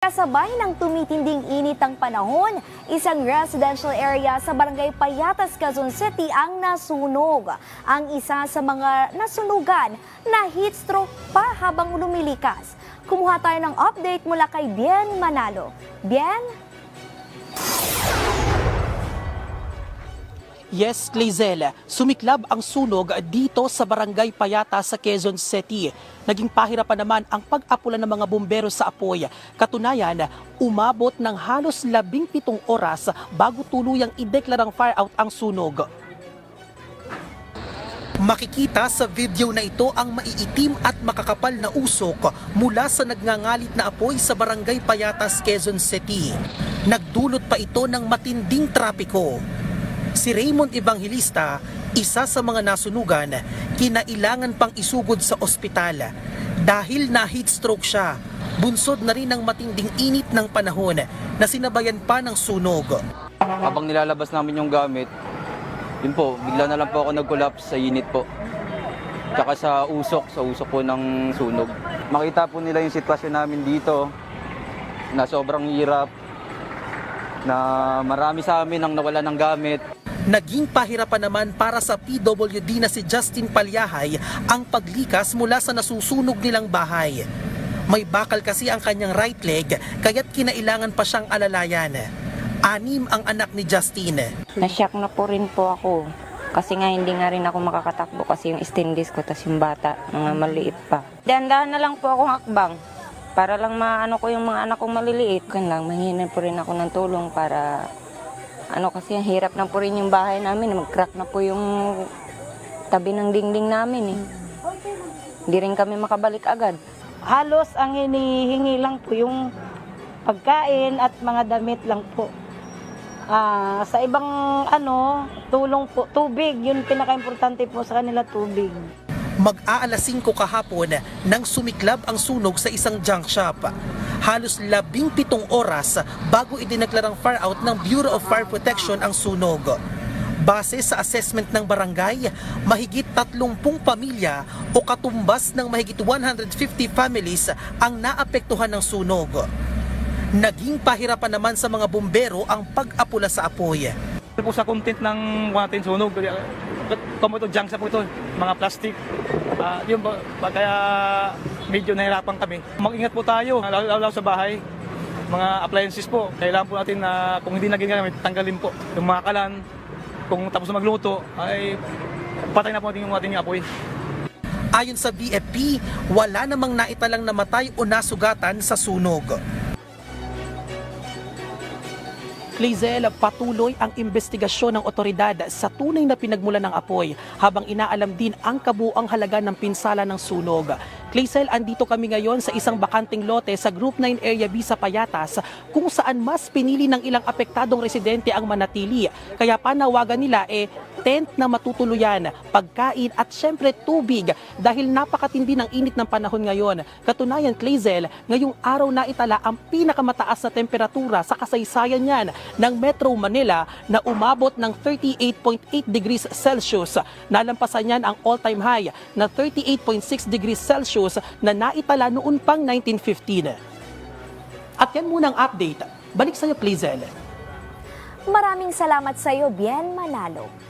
Kasabay ng tumitinding init ang panahon, isang residential area sa Barangay Payatas, Quezon City ang nasunog. Ang isa sa mga nasunugan na heat pa habang lumilikas. Kumuha tayo ng update mula kay Bien Manalo. Bien? Yes, Clazel, sumiklab ang sunog dito sa Barangay Payata sa Quezon City. Naging pahirapan naman ang pag-apula ng mga bumbero sa apoy. Katunayan, umabot ng halos labing pitong oras bago tuluyang ideklarang fire out ang sunog. Makikita sa video na ito ang maiitim at makakapal na usok mula sa nagngangalit na apoy sa Barangay Payatas, Quezon City. Nagdulot pa ito ng matinding trapiko. Si Raymond Evangelista, isa sa mga nasunugan, kinailangan pang isugod sa ospital dahil na heat stroke siya. Bunsod na rin ng matinding init ng panahon na sinabayan pa ng sunog. Habang nilalabas namin yung gamit, yun po, bigla na lang po ako nag-collapse sa init po. Tsaka sa usok, sa usok po ng sunog. Makita po nila yung sitwasyon namin dito na sobrang hirap, na marami sa amin ang nawala ng gamit. Naging pahirapan naman para sa PWD na si Justin Palyahay ang paglikas mula sa nasusunog nilang bahay. May bakal kasi ang kanyang right leg kaya't kinailangan pa siyang alalayan. Anim ang anak ni Justin. Nashock na po rin po ako. Kasi nga hindi nga rin ako makakatakbo kasi yung stainless ko tas yung bata, mga maliit pa. Dahan-dahan na lang po ako hakbang para lang maano ko yung mga anak kong maliliit. Kan lang, manghinan po rin ako ng tulong para ano kasi ang hirap na po rin yung bahay namin. Mag-crack na po yung tabi ng dingding namin eh. Hindi rin kami makabalik agad. halos ang hinihingi lang po yung pagkain at mga damit lang po. Ah, sa ibang ano, tulong po, tubig, yun pinaka-importante po sa kanila tubig. Mag-aalas 5 kahapon nang sumiklab ang sunog sa isang junk shop. Halos labing pitong oras bago idineklarang fire out ng Bureau of Fire Protection ang sunog. Base sa assessment ng barangay, mahigit 30 pamilya o katumbas ng mahigit 150 families ang naapektuhan ng sunog. Naging pahirapan naman sa mga bumbero ang pag-apula sa apoy. Po sa content ng natin sunog. Kamo junk sa po ito, mga plastic. Ah, yun ba- kaya medyo nahirapan kami. Mag-ingat po tayo, lalo, lalo sa bahay. Mga appliances po, kailangan po natin na kung hindi na ginagamit, tanggalin po. Yung mga kalan, kung tapos na magluto, ay patay na po natin yung ating apoy. Ayon sa BFP, wala namang naitalang namatay o nasugatan sa sunog. Lizel, patuloy ang investigasyon ng otoridad sa tunay na pinagmulan ng apoy habang inaalam din ang kabuang halaga ng pinsala ng sunog. Clazel, andito kami ngayon sa isang bakanting lote sa Group 9 Area B sa Payatas kung saan mas pinili ng ilang apektadong residente ang manatili. Kaya panawagan nila eh tent na matutuluyan, pagkain at syempre tubig dahil napakatindi ng init ng panahon ngayon. Katunayan, Clazel, ngayong araw na itala ang pinakamataas na temperatura sa kasaysayan niyan ng Metro Manila na umabot ng 38.8 degrees Celsius. Nalampasan niyan ang all-time high na 38.6 degrees Celsius na naitala noon pang 1915. At yan muna ang update. Balik sa'yo, Clazel. Maraming salamat sa iyo, Bien Manalo.